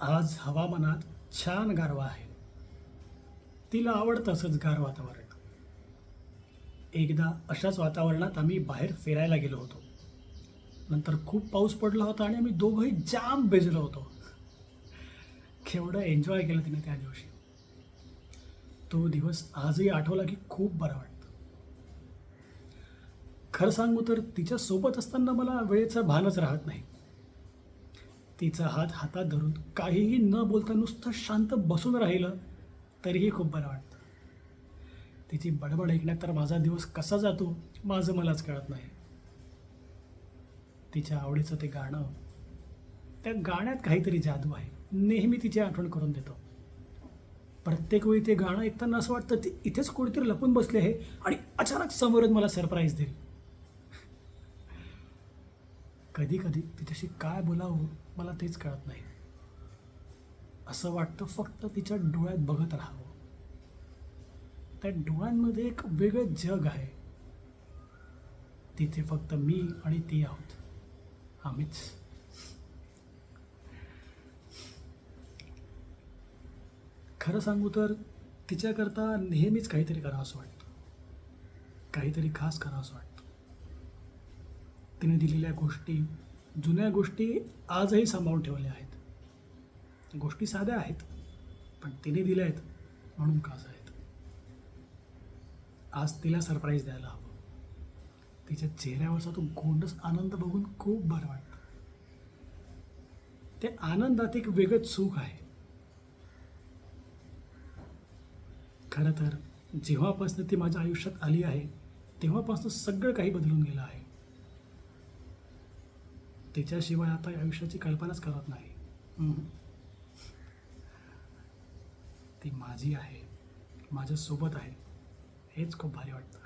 आज हवामानात छान गारवा आहे. तिला आवडतं असंच गार वातावरण. एकदा अशाच वातावरणात आम्ही बाहेर फिरायला गेलो होतो. नंतर खूप पाऊस पडला होता आणि आम्ही दोघंही जाम भिजलो होतो. केवढं एन्जॉय केलं तिने त्या दिवशी. तो दिवस आजही आठवला की खूप बरं वाटतं. खरं सांगू तर तिच्या सोबत असताना मला वेळेचं भानच राहत नाही. तिचा हात हातात धरून काहीही न बोलता नुसतं शांत बसून राहिलं तरीही खूप बरं वाटतं. तिची बडबड ऐकण्यात तर माझा दिवस कसा जातो माझं मलाच कळत नाही. तिच्या आवडीचं ते गाणं त्या गाण्यात काहीतरी जादू आहे नेहमी तिची आठवण करून देतो. प्रत्येक वेळी ते गाणं ऐकताना असं वाटतं ती इथेच कुठेतरी लपून बसले आहे आणि अचानक समोरच मला सरप्राईज देईल. कधी कधी तिच्याशी काय बोलावं मला तेच कळत नाही. असं वाटतं फक्त तिच्या डोळ्यात बघत राहावं. त्या डोळ्यांमध्ये एक वेगळं जग आहे. तिथे फक्त मी आणि ती आहोत. आम्हीच. खरं सांगू तर तिच्याकरता नेहमीच काहीतरी करावं असं वाटतं. काहीतरी खास करावं असं वाटतं. तिने दिलेल्या गोष्टी जुन्या गोष्टी आजही सांभाळून ठेवल्या आहेत. गोष्टी साध्या आहेत पण तिने दिल्या आहेत म्हणून खास आहेत? आज तिला सरप्राईज द्यायला हवं. तिच्या चेहऱ्यावरचा तो गोंडस आनंद बघून खूप बरं वाटतं. ते आनंदात एक वेगळंच सुख आहे. खरं तर जेव्हापासून ती माझ्या आयुष्यात आली आहे तेव्हापासून सगळं काही बदलून गेलं आहे. तिच्याशिवाय आता आयुष्याची कल्पनाच करत नाही. ती माझी आहे माझ्यासोबत आहे हेच खूप भारी वाटतं